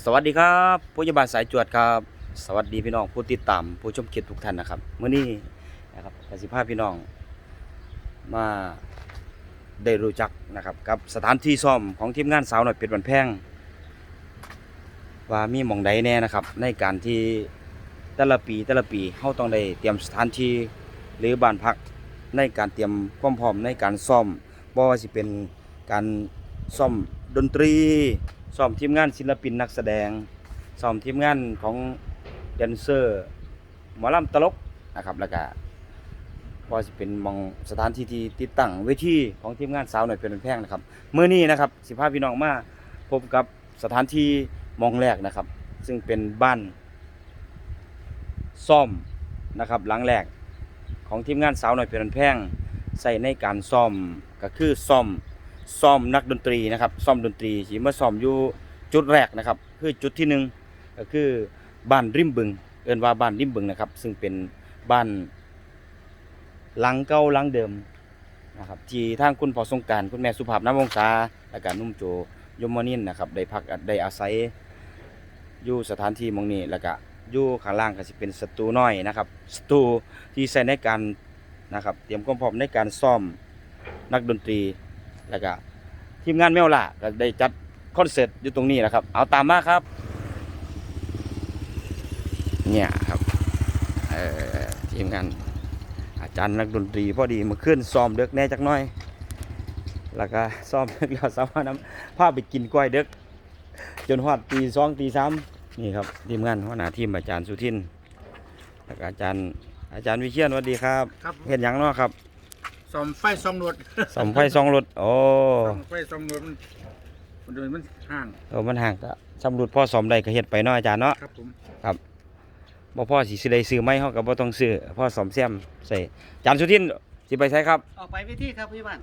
สวัสดีครับผู้ยาบาลสายจวดครับ สวัสดีพี่น้องผู้ติดตามผู้ชมคลิปทุกท่านนะครับเมื่อนี้นะครับกสิภาพพี่น้องมาได้รู้จักนะครับกับสถานที่ซ่อมของทีมงานสาวหน่อยเป็ดบันแพงว่ามีหมองใดแน่นะครับ ในการที่แต่ละปีแต่ละปีเขาต้องได้เตรียมสถานที่หรือบ้านพักในการเตรียมความพร้อมในการซ่อมบ่ว่าสิเป็นการซ่อมดนตรี ซ้อมทีมงานศิลปินนักแสดงซ้อมทีมงานของแดนเซอร์หมอลำตลกนะครับแล้วก็พอสิเป็นมองสถานที่ที่ติดตั้งเวทีของทีมงานสาวหน่อยเป็นแพงนะครับเมื่อนี้นะครับสิพาพี่น้องมาพบกับสถานที่มองแรกนะครับ ซึ่งเป็นบ้านซ่อมนะครับหลังแรกของทีมงานสาวหน่อยเป็นแพงใส่ในการซ่อมก็คือซ่อม ซ่อมนักดนตรีนะครับซ่อมดนตรีที่มาซ่อมอยู่จุดแรกนะครับ คือจุดที่หนึ่งก็คือบ้านริมบึง เอิ้นว่าบ้านริมบึงนะครับ ซึ่งเป็นบ้านหลังเก่าหลังเดิมนะครับที่ทางคุณพ่อสงการคุณแม่สุภาพน้ำวงศาและการนุ่มโจยมนินนะครับได้พักได้อาศัยอยู่สถานที่มองนี้แล้วก็อยู่ข้างล่างก็สิเป็นสตูน้อยนะครับสตูที่ใช้ในการนะครับเตรียมความพร้อมในการซ่อมนักดนตรี แล้วก็ทีมงานแมวล่าก็ได้จัดคอนเสิร์ตอยู่ตรงนี้แหละครับ เอาตามมาครับ เนี่ยครับเอ่อทีมงานอาจารย์นักดนตรีพอดีมาขึ้นซ้อมเด็กแหน่จักหน้อย แล้วก็ซ้อมเด็กแล้วสามารถนำพาไปกินกล้วยเด็กจนฮอดตีสองตีสามนี่ครับทีมงานหัวหน้าทีมอาจารย์สุทินแล้วก็อาจารย์อาจารย์วิเชียนสวัสดีครับครับเห็นยังเนาะครับ ซ่อมไฟซ่อมรถสอมไฟซองรถโอ้ซ่อมไฟซ่อมรถมันมันเดินมันห่างเออมันห่างก็สำรุดพ่อสอมได้ก็เฮ็ดไปเนาะอาจารย์เนาะครับผมบ่พ่อสิสิได้ซื้อไม้เฮาก็บ่ต้องซื้อพ่อสอมแซมใส่อาจารย์สุทินสิไปใช้ครับ ออกไปวิธีครับพี่บ้าน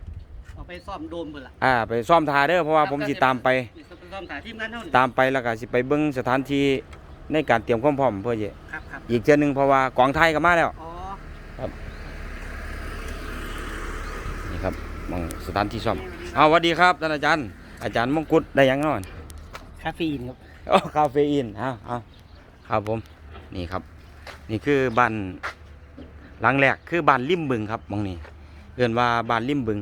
ออกไปซ่อมโดมเบิ่นล่ะอ่าไปซ่อมทาเด้อเพราะว่าผมสิตามไปไปซ่อมถ่ายทีมงานเท่านี้ตามไปแล้วก็สิไปเบิ่งสถานที่ในการเตรียมความพร้อมเพื่อจะครับครับอีกเทื่อหนึงเพราะว่ากองไทยก็มาแล้วอ๋อนี่ครับห มองสถานที่ซ่อมเอาสวัสดีครับท่านอาจารย์ อาจารย์มงกุฎได้หยังเนาะคาเฟอีนครับโอ้คาเฟอีนเอาเอาครับผมนี่ครับ นี่คือบ้านหลังแรกคือบ้านริมบึงครับหมองนี้เอิ้นว่าบ้านริมบึง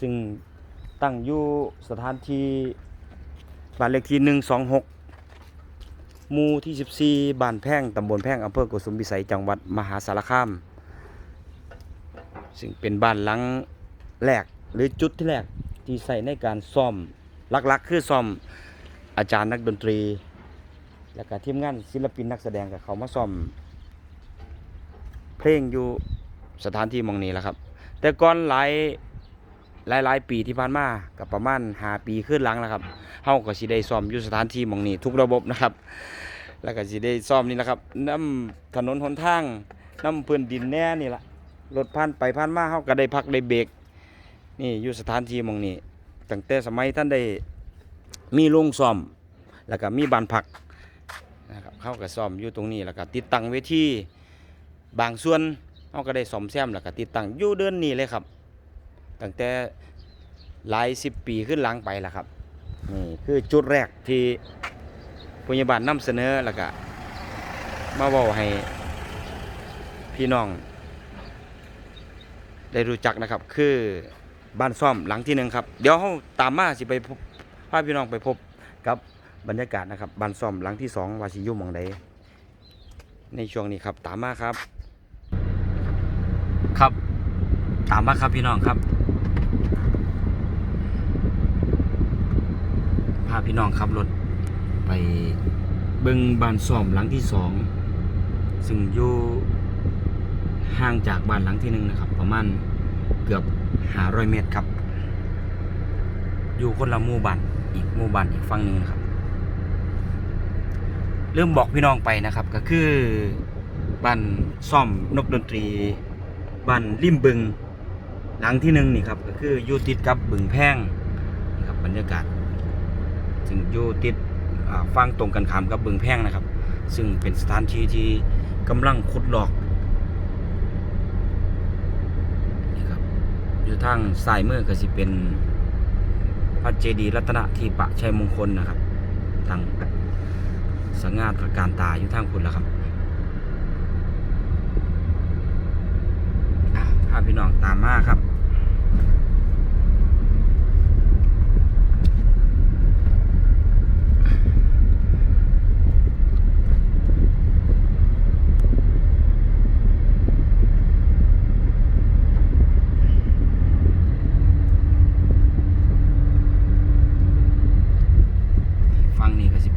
ซึ่งตั้งอยู่สถานที่บ้านเลขที่หนึ่งสองหกหมู่ที่สิบสี่บ้านแพงตำบลแพงอำเภอโกสุมพิสัย จังหวัดมหาสารคาม ซึ่งเป็นบ้านหลัง แรกหรือจุดที่แรกที่ใส่ในการซ่อมหลักๆ คือซ่อมอาจารย์นักดนตรี แล้วก็ทีมงานศิลปินนักแสดงกับเขามาซ่อม เพลงอยู่สถานที่มองนี้แหละครับ แต่ก่อนหลายหลายหลายปีที่ผ่านมากับประมาณหาปีขึ้นหลังแล้วครับเฮาก็สิได้ซ่อมอยู่สถานที่มองนี้ทุกระบบนะครับ แล้วก็สิได้ซ่อมนี่แหละครับน้ำถนนหนทางน้ำพื้นดินแน่นี่ละรถผ่านไปผ่านมาเฮาก็ได้พักได้เบรก นี่อยู่สถานที่มองนี้ตั้งแต่สมัยท่านได้มีโรงซ่อม แล้วก็มีบ้านพักนะครับเขาก็ซ่อมอยู่ตรงนี้แล้วก็ติดตั้งเวทีบางส่วนเขาก็ได้ซ่อมแซมแล้วก็ติดตั้งอยู่เดินนี้เลยครับ ตั้งแต่หลายสิบปีขึ้นหลังไปแล้วครับนี่คือจุดแรกที่พยาบาลนำเสนอแล้วก็มาเว้าให้พี่น้อง ได้รู้จักนะครับคือ บ้านซ่อมหลังที่หนึ่งครับ เดี๋ยวเขาตามมาสิไปพบพาพี่น้องไปพบกับบรรยากาศนะครับบ้านซ่อมหลังที่สองวาสิยุมองใดในช่วงนี้ครับตามมาครับ ครับตามมาครับพี่น้องครับพาพี่น้องขับรถไปเบิงบ้านซ่อมหลังที่สองซึ่งอยู่ห่างจากบ้านหลังที่หนึ่งนะครับ ประมาณ เกือบหาร้อยเมตรครับ อยู่คนละหมู่บ้านอีกหมู่บ้านอีกฝั่งหนึ่งนะครับเริ่มบอกพี่น้องไปนะครับ ก็คือบ้านซ่อมนกดนตรีบ้านริมบึง หลังที่หนึ่งนี่ครับ ก็คืออยู่ติดกับบึงแพงนี่ครับบรรยากาศซึ่งอยู่ติดอ่าฟังตรงกันข้ามกับบึงแพงนะครับ ซึ่งเป็นสถานที่ที่กำลังขุดหลอกนี่ครับ อยู่ทางสายมือก็สิเป็นพระเจดีย์รัตนทีปะชัยมงคลนะครับทางสง่าตระการตาอยู่ทางคุณแล้วครับพาพี่น้องตามมาครับ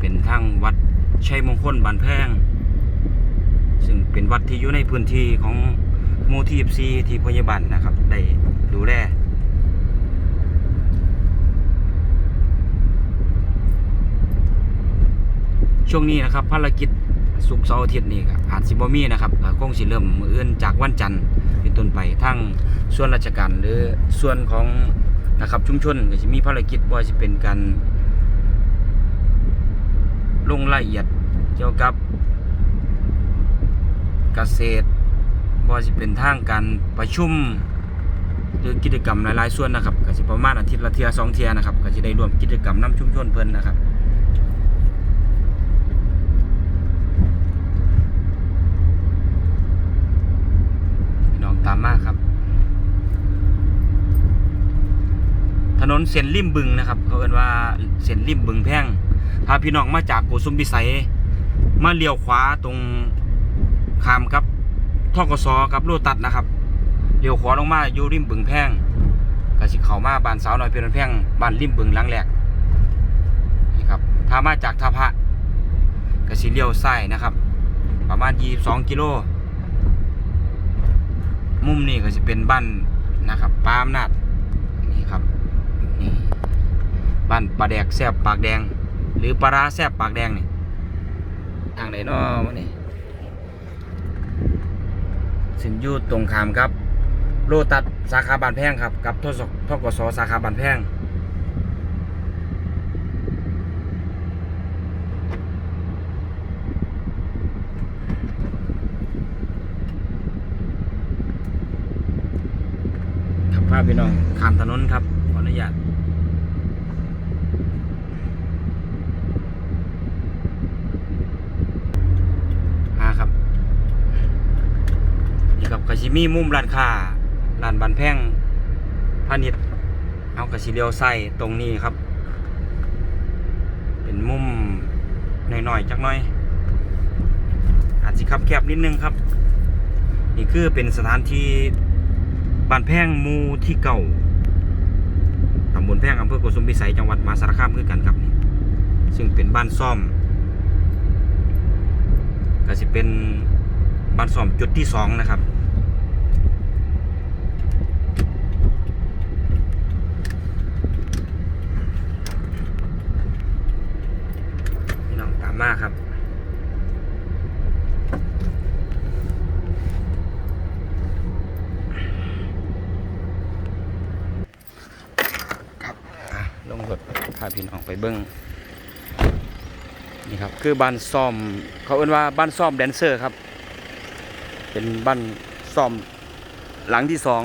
เป็นทางวัดชัยมงคลบานแพง ซึ่งเป็นวัดที่อยู่ในพื้นที่ของมูที่ซีที่พยาบาลนะครับ ได้ดูแลช่วงนี้นะครับภารกิจสุกเสาร์อาทิตย์นี่ก็อาจสิบ่มีนะครับคงสิเริ่มมืออื่นจากวันจันทร์เป็นต้นไปทั้งส่วนราชการหรือส่วนของนะครับชุมชนก็จะมีภารกิจว่าจะเป็นการ ลงรายละเอียดเกี่ยวกับเกษตรบ่สิเป็นทางการประชุมหรือกิจกรรมหลายๆส่วนนะครับก็สิประมาณอาทิตย์ละเทื่อสองเทื่อนะครับก็จะได้ร่วมกิจกรรมน้ำชุมชนเพิ่นนะครับน้องตามมาครับ ถนนเส้นริมบึงนะครับเขาเอิ้นว่าเส้นริมบึงแพงาพี่น้องมาจากโกสุมพิสัย มาเลี้ยวขวาตรงขามครับท่อกสกับโลตัดนะครับเลี้ยวขวาลงมาอยู่ริมบึงแพงก็สิเขามาบ้านสาวน้อยเพลินแพงบ้านริมบึงลังแรกนี่ครับถ้ามาจากท่าพระก็สิเลี้ยวซ้ายนะครับ ประมาณ 22 กิโล มุมนี้ก็จะเป็นบ้านนะครับปามนาดนี่ครับนี่บ้านปลาแดกแซบปากแดง หรือปลาร้าแซบปากแดงนี่ทางไหนเนาะมันนี่ซึ่งอยู่ตรงขามครับ โลตัดสาขาบานแพงครับ กับทศทกสสาขาบานแพงครับพาพี่น้องข้ามถนนครับขออนุญาต มาครับ นี่ครับกะชิมีมุมร้านค้าร้านบันแพงพาณิชย์เอากระชิเลียวใส่ตรงนี้ครับ เป็นมุมหน่อยๆจักหน่อย อาจจะคับแคบนิดนึงครับ นี่คือเป็นสถานที่บ้านแพงมูที่เก่าตำบลแพงอำเภอโกสุมพิสัยจังหวัดมหาสารคามคือกันครับนี่ซึ่งเป็นบ้านซ่อม ก็สิเป็นบ้านซ่อมจุดที่สองนะครับ พี่น้องตามมาครับ ครับลงรถพาพี่น้องไปเบิ้งนี่ครับ คือบ้านซ่อม เขาเอิ้นว่าบ้านซ่อมแดนเซอร์ครับ เป็นบ้านซ่อมหลังที่สอง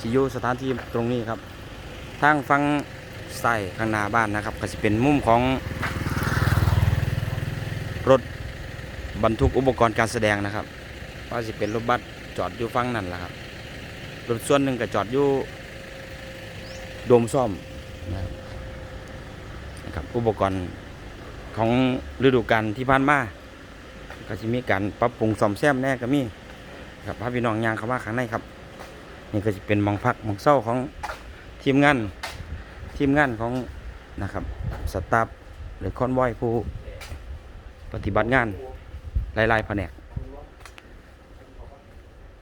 สิอยู่สถานที่ตรงนี้ครับ ทางฟังใส่ข้างหน้าบ้านนะครับ ก็จะเป็นมุมของรถ บรรทุกอุปกรณ์การแสดงนะครับ ว่าสิเป็นรถบัสจอดอยู่ฟังนั่นแหละครับรถส่วนหนึ่งก็จอดอยู่โดมซ่อมนะครับนะครับอุปกรณ์ของฤดูกาลที่ผ่านมาก็จะมีการปรับปรุงซ่อมแซมแน่ก็มีครับพาพี่น้องยางเข้ามาข้างในครับ นี่ก็จะเป็นมองพักมองเศร้าของทีมงานทีมงานของนะครับสตาฟหรือคอนวอยผู้ปฏิบัติงาน หลายๆแผนก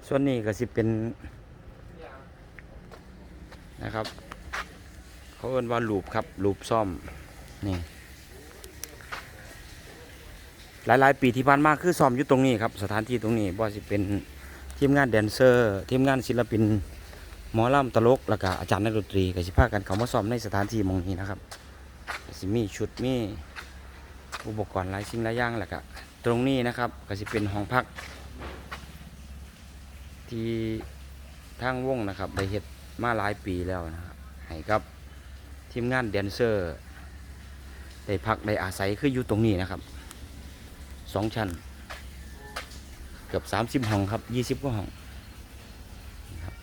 ส่วนนี้ก็จะเป็นนะครับ เขาเอิ้นว่าลูปครับลูปซ่อมนี่หลาย ๆ ปีที่ผ่านมาคือซ้อมอยู่ตรงนี้ครับสถานที่ตรงนี้บ่ว่าสิเป็นทีมงานแดนเซอร์ ทีมงานศิลปินหมอลำตลกแล้วก็อาจารย์นักดนตรีก็สิพากันเขามาซ้อมในสถานที่มองนี้นะครับสิมีชุดมีอุปกรณ์หลายสิ่งหลายอย่างแล้วก็ ตรงนี้นะครับก็สิเป็นห้องพัก ที่ทางวงนะครับได้เฮ็ดมาหลายปีแล้วนะครับให้กับทีมงานแดนเซอร์ ได้พักได้อาศัยคืออยู่ตรงนี้นะครับสองชั้น เกือบสามสิบห้องครับยี่สิบกว่าห้องนะครับ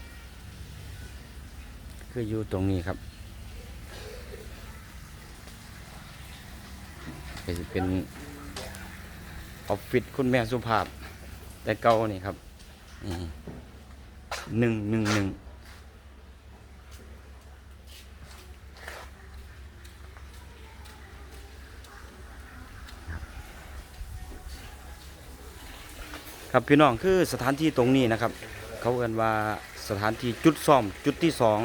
คืออยู่ตรงนี้ครับก็จะเป็น ออฟฟิศคุณแม่สุภาพ แต่เก่านี่ครับหนึ่งหนึ่งหนึ่งครับพี่น้องคือสถานที่ตรงนี้นะครับ เขาเรียกว่าสถานที่จุดซ่อมจุดที่สอง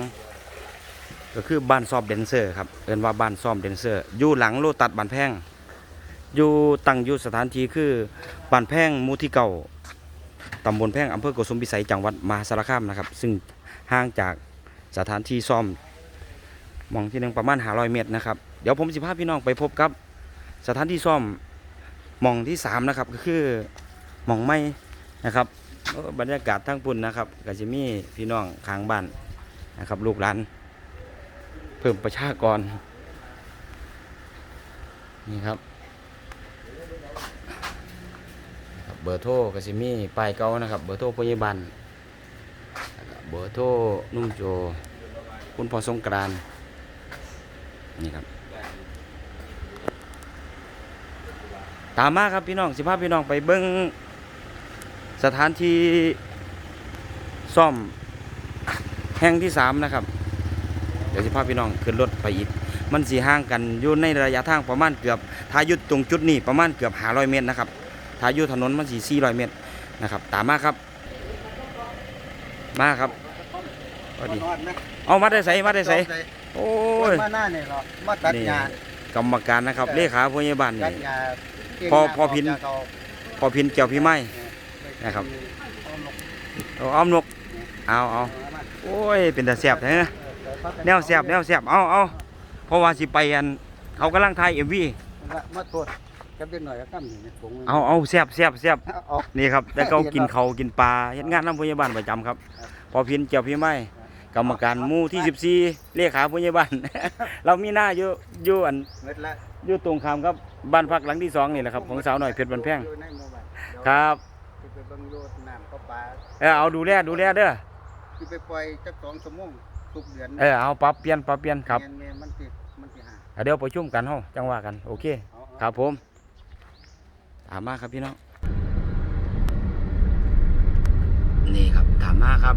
ก็คือบ้านซ่อมเดนเซอร์ครับเรียนว่าบ้านซ่อมเดนเซอร์อยู่หลังโลตัดบ้านแพง อยู่ตั้งอยู่สถานที่คือบ้านแพงหมู่ที่เก่าตำบลแพงอำเภอโกสุมพิสัยจังหวัดมหาสารคามนะครับ ซึ่งห่างจากสถานที่ซ่อมมองที่หนึ่งประมาณ500เมตรนะครับเดี๋ยวผมสิพาพี่น้องไปพบกับสถานที่ซ่อมมองที่สามนะครับก็คือมองไม้นะครับบรรยากาศทั้งปุ่นนะครับก็จะมีพี่น้องข้างบ้านนะครับ ลูกหลานเพิ่มประชากรนี่ครับครับ เบอร์โทรก็จะมีป้ายเก่านะครับ เบอร์โทรพยาบาลเบอร์โทรนุ่มโจ คุณพอสงกรานนี่ครับ ตามมาครับพี่น้องสิพาพี่น้องไปเบิ้งสถานที่ซ่อมแห่งที่สามนะครับ เดี๋ยวสิพาพี่น้องขึ้นรถไปอีกมันสีห่างกันอยู่ในระยะทางประมาณเกือบถ้ายุดตรงจุดนี้ประมาณเกือบ500 เมตรนะครับ ถ้าอยุดถนนมันสี400เมตรนะครับตามมาครับ มาครับพอดีนอนนะเอามาได้ใส่มาได้ใส่โอ้ยมาหน้าเนี่ยเหรอมาตัดนี่หญ้ากรรมการนะครับเลขาพยาบาลตันี่ดหญ้าเก่งพอมากพอพินกจากเขาพอพินเกี่ยวพี่ไม้นะครับเอานกเอาอ้อมนกเอาเอาเอามาโอ้ยเป็นแต่แสบแท้เออพักกัแนวแสบแนวแสบเอาเอาเพราะว่าสิไปอันเขากำลังถ่ายเอ็มวีมามาตรวจ กับเด็กหน่อยก็ตั้มอยู่ในถุงเอาเอาแสบแสบแสบเอา นี่ครับแต่เขากินเขาวกินปลาเฮ็ดงานน้ำพยาบาลประจำครับ พอพินเกี่ยวพี่ไม้กรรมการหมู่ที่14เลขาพยาบาล เรามีหน้าอยู่อยู่อันเม็ดละอยู่ตรงข้ามครับบ้านพักหลังที่สองนี่แหละครับของสาวหน่อยเพชรบันแพงอยู่ในหมู่บ้านเดี๋ยวครับสิไปเบิ่งโยดน้ำเข้าปลาเออเอาดูแลดูแลเด้อที่ไปปล่อยจักสองชั่วโมงทุกเดือนเออเอาปรับเปลี่ยนปรับเปลี่ยนครับแม่นๆมันสิมันสิหาเดี๋ยวประชุมกันเฮาจังว่ากันโอเค เอาเอาครับผม ถามมาครับพี่น้อง นี่ครับถามมาครับ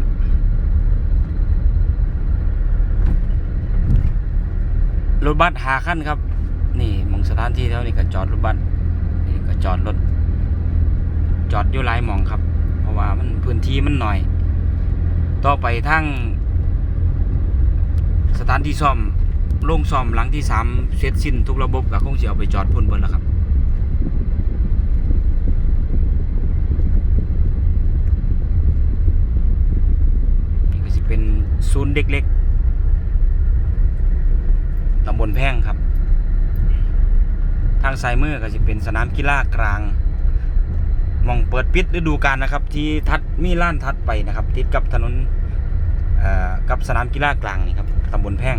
รถบัสหาขั้นครับ นี่มองสถานที่เท่านี้ก็จอดรถบัสนี่ก็จอดรถ จอดอยู่หลายมองครับ เพราะว่ามันพื้นที่มันหน่อย ต่อไปทั้งสถานที่ซ่อมโรงซ่อมหลังที่สามเสร็จสิ้นทุกระบบก็คงจะเอาไปจอดพุ่นเบิดแล้วครับ นี่ก็จะเป็น ศูนย์เด็กเล็กตำบลแพ่งครับ ทางซ้ายมือก็จะเป็นสนามกีฬากลางมองเปิดปิดฤดูกาลนะครับ ที่ทัดมีล้านทัดไปนะครับ ติดกับถนนเอ่อกับสนามกีฬากลางนี่ครับตำบลแพ่ง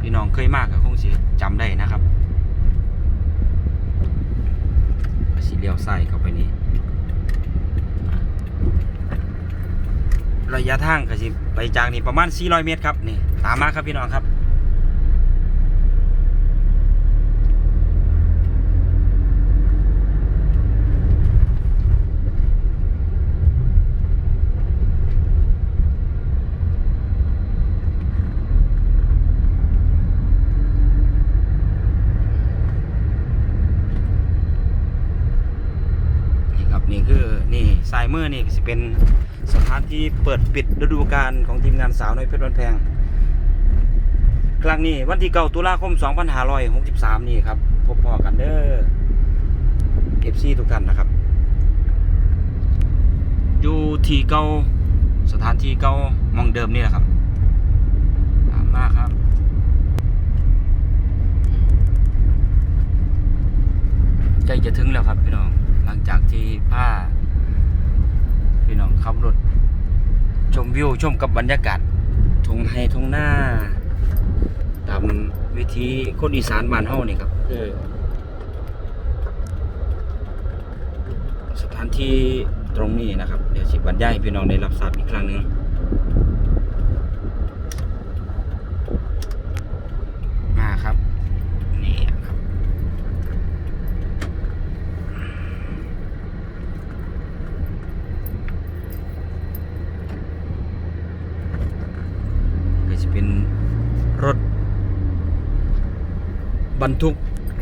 พี่น้องเคยมากก็คงสิจำได้นะครับสิเลี้ยวซ้ายเข้าไปนี่ ระยะทางก็สิไปจากนี่ประมาณ 400 เมตรครับนี่ตามมาครับพี่น้องครับนี่ครับนี่คือนี่สายมือนี่ก็สิเป็น สถานที่เปิดปิดฤดูกาลของทีมงานสาวน้อยเพชรวันแพง ครั้งนี้วันที่เก้าตุลาคม 2563 นี่ครับ พบพอกันเด้อเอฟซีทุกท่านนะครับ อยู่ที่เก่าสถานที่เก่ามองเดิมนี่แหละครับตามมาครับใกล้จะถึงแล้วครับพี่น้อง หลังจากที่ผ้า พี่น้องขับรถ ชมวิวชมกับบรรยากาศทงไฮทงหน้า ตามวิธีคนอีสานบ้านเฮานี่ครับสถานที่ตรงนี้นะครับ เดี๋ยวสิบรรยายพี่น้องได้รับทราบอีกครั้งหนึ่ง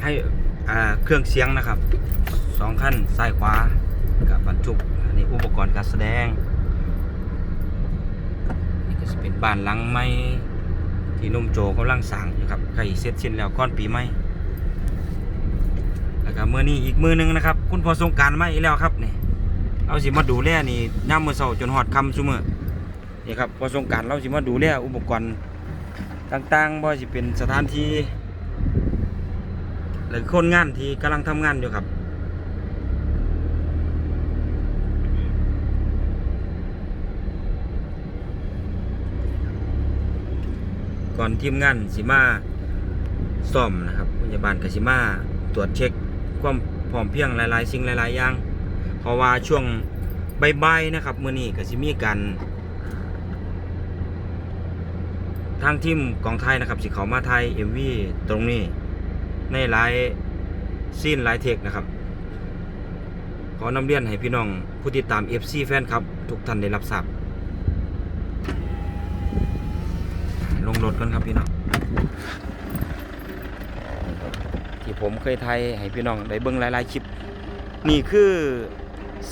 ให้เครื่องเสียงนะครับสองคันซ้ายขวากับบรรทุกอันนี้อุปกรณ์การแสดงนี่ก็จะเป็นบ้านหลังไม้ที่นุ่มโจกำลังสร้างอยู่ครับใกล้เสร็จสิ้นแล้วก่อนปีใหม่แล้วก็มือนี้อีกมือหนึงนะครับ คุณพอสงการมาอีกแล้วครับนี่เอาสิมาดูแลนี่ย่ำมือเสาจนหอดคำซุ่มือนี่ครับพอสงการเราสิมาดูแลอุปกรณ์ต่างๆบ่ว่าสิเป็นสถานที่ คนงานที่กำลังทำงานอยู่ครับ ก่อนทีมงานสิมาซ่อมนะครับพยาบาลกับสิมาตรวจเช็คความพร้อมเพียงหลาย ๆ สิ่งหลาย ๆ อย่าง เพราะว่าช่วงใบๆนะครับมื้อนี้ก็สิมีการทางทีมกองไทยนะครับสิเขามาไทย MV ตรงนี้ ในหลายซีนหลายเทคนะครับ ขอนำเรียนให้พี่น้องผู้ติดตาม FC แฟนครับ ทุกท่านได้รับทราบลงรถกันครับพี่น้องที่ผมเคยไทยให้พี่น้องได้เบิ่งหลายๆคลิป นี่คือ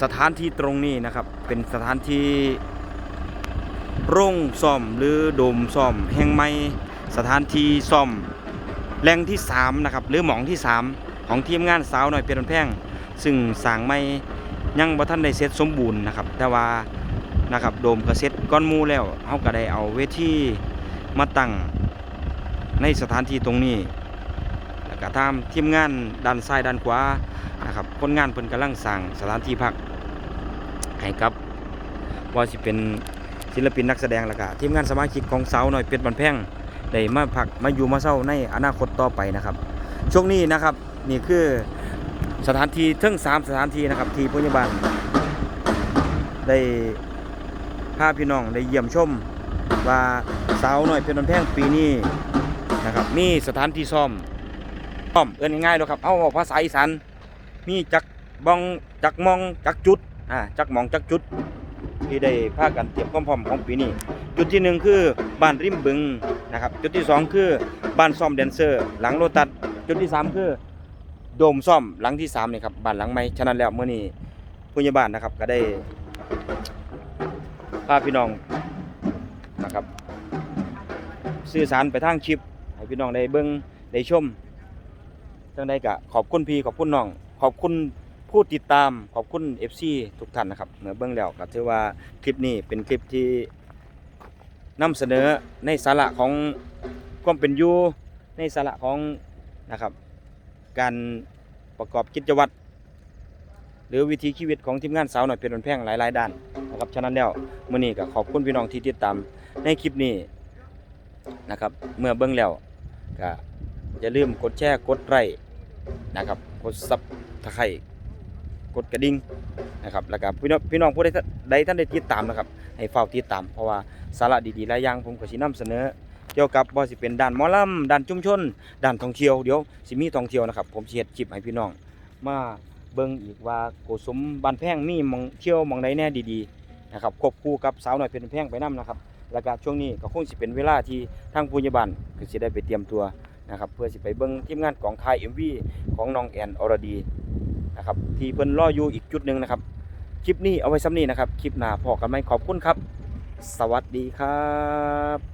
สถานที่ตรงนี้นะครับ เป็นสถานที่โรงซ่อมหรือโดมซ่อมแห่งใหม่สถานที่ซ่อม แหล่งที่3นะครับหรือหมองที่ 3 ของทีมงานสาวหน่อยเป็นแพงซึ่งสร้างไม่ยังบ่ทันได้เสร็จสมบูรณ์นะครับ แต่ว่านะครับโดมก็เสร็จก้อนมูแล้วเฮาก็ได้เอาเวทีมาตั้งในสถานที่ตรงนี้แล้วก็ทางทีมงานด้านซ้ายด้านขวานะครับคนงานเพิ่นกำลังสร้างสถานที่พักให้กับว่าสิเป็นศิลปินนักแสดงแล้วก็ทีมงานสมาชิกของสาวหน่อยเป็ดบันแพง ได้มาพักมาอยู่มาเศร้าในอนาคตต่อไปนะครับ ช่วงนี้นะครับนี่คือสถานที่ทั้งสามสถานที่นะครับที่พยาบาลได้พาพี่น้องได้เยี่ยมชมว่าสาวน้อยเป็นวันแพงปีนี้นะครับมีสถานที่ซ่อมซ่อมเอื้อนง่ายๆเลยครับเอาภาษาอีสานมีจักบองจักมองจักจุดอ่าจักมองจักจุด ที่ได้พากันเตรียมความพร้อมของปีนี้ จุดที่หนึ่งคือบ้านริมบึงนะครับ จุดที่สองคือบ้านซ่อมแดนเซอร์ หลังโลตัสจุดที่สามคือโดมซ่อมหลังที่สามนี่ครับบ้านหลังใหม่ฉะนั้นแล้วเมื่อนี้ผู้ใหญ่บ้านนะครับก็ได้พาพี่น้องนะครับสื่อสารไปทางคลิปให้พี่น้องได้เบิ่งได้ชมจังได้กะขอบคุณพี่ขอบคุณน้อง ขอบคุณ ผู้ติดตามขอบคุณ FC ทุกท่านนะครับเมื่อเบิ่งแล้วก็ถือว่าคลิปนี้เป็นคลิปที่นำเสนอในสาระของความเป็นอยู่ในสาระของนะครับ การประกอบกิจวัตรหรือวิถีชีวิตของทีมงานสาวหน่อยเป็นวันแพงหลายๆด้านนะครับฉะนั้นแล้วมื้อนี้ก็ขอบคุณพี่น้องที่ติดตามในคลิปนี้นะครับ เมื่อเบิ่งแล้วก็อย่าลืมกดแชร์กดไลค์นะครับกดซับตะไคร กดกระดิ่งนะครับแล้วก็พี่น้องพี่น้องผู้ใดใดท่านได้ติดตามนะครับ ให้เฝ้าติดตาม เพราะว่าสาระดีๆหลายอย่างผมก็สินำเสนอ เกี่ยวกับบ่สิเป็นด้านหมอลำด้านชุมชนด้านท่องเที่ยวเดี๋ยวสิมีท่องเที่ยวนะครับผมสิเฮ็ดคลิปให้พี่น้องมาเบิ่งอีกว่าโกสมบ้านแพงมีมองเที่ยวมองใดแน่ดีๆนะครับควบคู่กับสาวหน้อยเป็นแพงไปนํนะครับแล้วก็ช่วงนี้ก็คงสิเป็นเวลาที่ทางผู้ใหญ่บ้านก็สิได้ไปเตรียมตัวนะครับเพื่อสิไปเบิ่งทีมงานกองถ่าย MV ของน้องแอนอรดี นะครับที่เพิ่นรออยู่อีกจุดหนึ่งนะครับ คลิปนี้เอาไว้ซ้ำนี้นะครับ คลิปหน้าพอกันไหมขอบคุณครับ สวัสดีครับ